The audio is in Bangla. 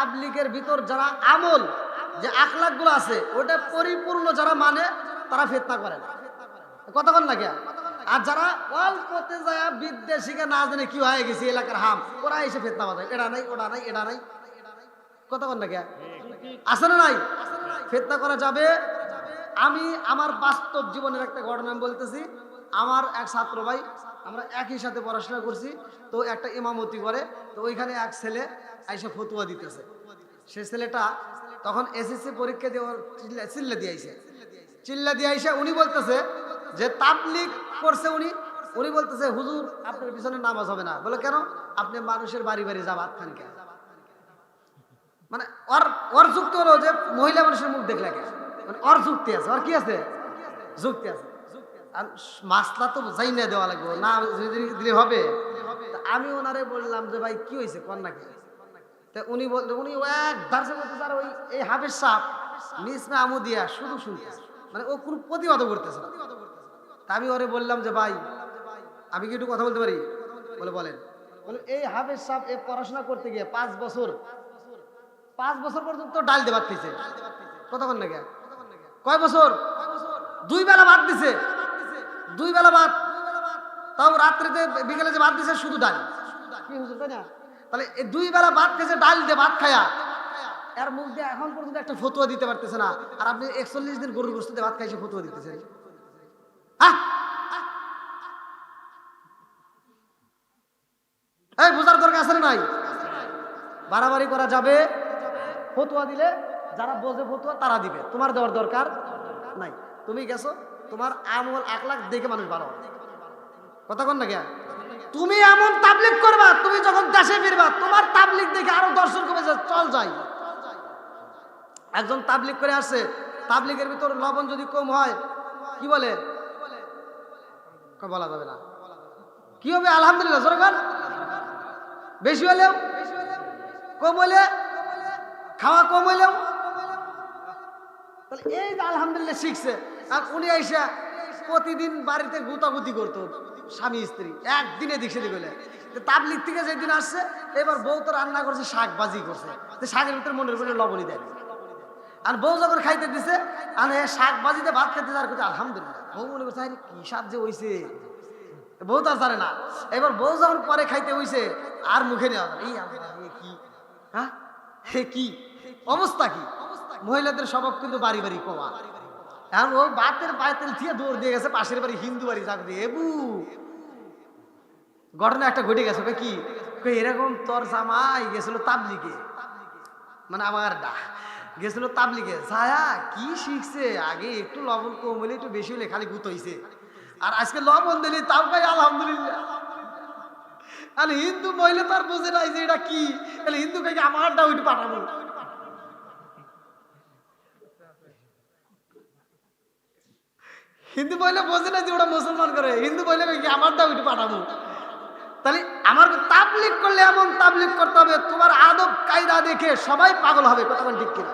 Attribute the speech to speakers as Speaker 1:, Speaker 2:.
Speaker 1: তাবলিগের ভিতর যারা আমল, যে আখলাকগুলো আছে, ওটা পরিপূর্ণ যারা মানে তারা ফেতনা করে না। কতক্ষণ কে আর যারা অল্পতে যায় শিখে না জানে কি হয়ে গেছে এলাকার হাম, ওরা এসে ফেতনা বাজায় এটা নাই, ওটা নাই, এটা নাই। কতক্ষণ কে আছে না নাই? ফেতনা করা যাবে? আমি আমার বাস্তব জীবনের একটা ঘটনা বলতেছি। আমার এক ছাত্র ভাই আমরা একই সাথে পড়াশোনা করছি, তো একটা ইমামতি করে, তো ওইখানে এক ছেলে এসে ফতুয়া দিতেছে। সে ছেলেটা তখন এসএসসি পরীক্ষা দিয়ে ওর চিল্লা চিল্লা দিয়ে আইসে। চিল্লা দিয়ে আইসে উনি বলতেছে যে তাবলিক করছে উনি। উনি বলতেছে, হুজুর, আপনার পিছনে নামাজ হবে না। বলে, কেন? আপনি মানুষের বাড়ি বাড়ি যা ভাত খান কেন মানে ওর ওর যুক্তি হলো যে, মহিলা মানুষের মুখ দেখলে মানে ওর যুক্তি আছে। ওর কি আছে? যুক্তি আছে। আর মাসলা তো যাই না দেওয়া লাগবে। না দিলে হবে। আমি ওনারে বললাম যে, ভাই, কি হয়েছে? কন নাকি? তা উনি বলতে উনি ও এক দার্সে বলতেছে, আর ওই, এই হাফের সাপ নিসমে আমু দিয়া শুধু শুনতেছে মানে ও কোনো প্রতিবাদও করতেছে না। তা আমি ওরে বললাম যে, ভাই, আমি কি একটু কথা বলতে পারি? বলে, বলেন। বলে, এই হাফেজ সাহেব, এ পড়াশোনা করতে গিয়ে পাঁচ বছর পাঁচ বছর পর্যন্ত ডাল দিয়ে ভাত কতক্ষণ নাকি কয় বছর? দুই বেলা ভাত দিছে। দুই বেলা ভাত। তাও রাত্রিতে বিকেলে যে ভাত দিছে শুধু ডাল। কি হুজুর তাই না? তাহলে এই দুই বেলা ভাত খেয়েছে ডাল দিয়ে ভাত খায়া। এর মুখ দিয়ে এখন পর্যন্ত একটা ফতুয়া দিতে পারতেছে না। আর আপনি একচল্লিশ দিন গরুর গোস্ত দিয়ে ভাত খাইছে ফতুয়া দিতেছেন। এই বোঝার দরকার আছে না নাই? বাড়াবাড়ি করা যাবে। ফতুয়া দিলে যারা বোঝে ফতুয়া তারা দিবে। তোমার দেওয়ার দরকার নাই। তুমি গেছো? তোমার আমল লাখ দেখে মানুষ ভালো কথা কন না কে তুমি এমন তাবলিক করবা, তুমি যখন দেশে ফিরবা, তোমার তাবলিক দেখে আরও দর্শন কমে যায়, চল যাই। একজন তাবলিক করে আসছে তাবলিকের ভিতর লবণ যদি কম হয়, কি বলে? বলা যাবে না। কি হবে? আলহামদুলিল্লাহ সরকার বেশি হলেও, কম হলে, খাওয়া কম হলেও তাহলে এই আলহামদুলিল্লাহ শিখছে। আর উনি আইসা প্রতিদিন বাড়িতে গুতাগুতি করতো স্বামী, স্ত্রী। একদিনে দিক সেদিক তাবলিক থেকে যেদিন আসছে, এবার বউ তো রান্না করছে শাক বাজি করছে শাকের ভিতরে মনের মনে লবণই দেয়। আর বউ যখন খাইতে দিছে, আর শাক বাজিতে ভাত খেতে আর করছে আলহামদুলিল্লাহ। বউ মনে করছে কি স্বাদ যে হইছে। বউ তো আর জানে না। এবার বউ যখন পরে খাইতে হইছে, আর মুখে নেওয়া। এই কি? হ্যাঁ? হে কি? অবস্থা কি? মহিলাদের স্বভাব কিন্তু বাড়ি বাড়ি কমা এখন ও বাতের পায়ে তেল দিয়ে দৌড় দিয়ে গেছে, পাশের বাড়ি হিন্দু বাড়ি চাকরি এবু। ঘটনা একটা ঘটে গেছে কি? এরকম তোর জামাই গেছিল তাবলিগে। মানে আমার ডা, গেছিল তাবলিগে। ছায়া কি শিখছে? আগে একটু লবণ কম হলে একটু বেশি হলে খালি গুত হইছে। আর আজকে লবণ দিলি, তাও ভাই আলহামদুলিল্লাহ। আর হিন্দু মহিলা তার বুঝে নাই যে এটা কি। তাহলে হিন্দু কে আমারটা ওইটা পাঠাবো। হিন্দু বইলে বোঝে না যে ওটা মুসলমান করে। হিন্দু বইলে কি আমার দাও ওইটা পাঠাবো। তাহলে আমার তাবলিক করলে এমন তাবলিক করতে হবে, তোমার আদব কায়দা দেখে সবাই পাগল হবে, কথা ঠিক কিনা?